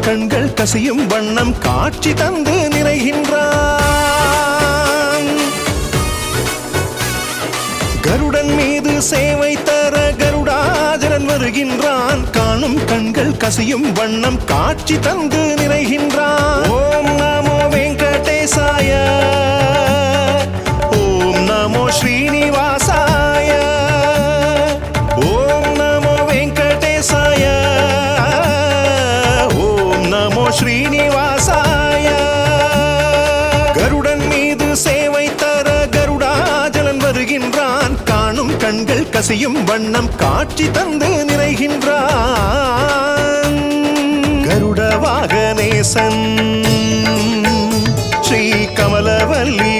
கண்கள் கசியும் வண்ணம் காட்சி தந்து நிறைகின்றான். கருடன் மீது சேவை தர கருடாஜரன் வருகின்றான். காணும் கண்கள் கசியும் வண்ணம் காட்சி தந்து நிறைகின்றான். ஓம் நமோ வெங்கடேசாய. ஓம் நமோ ஸ்ரீனிவாசாய ஸ்ரீனிவாசாய கருடன் மீது சேவை தர கருடாஜலன் வருகின்றான். காணும் கண்கள் கசியும் வண்ணம் காட்சி தந்து நிறைகின்றான். கருட வாகனேசன் ஸ்ரீ கமலவல்லி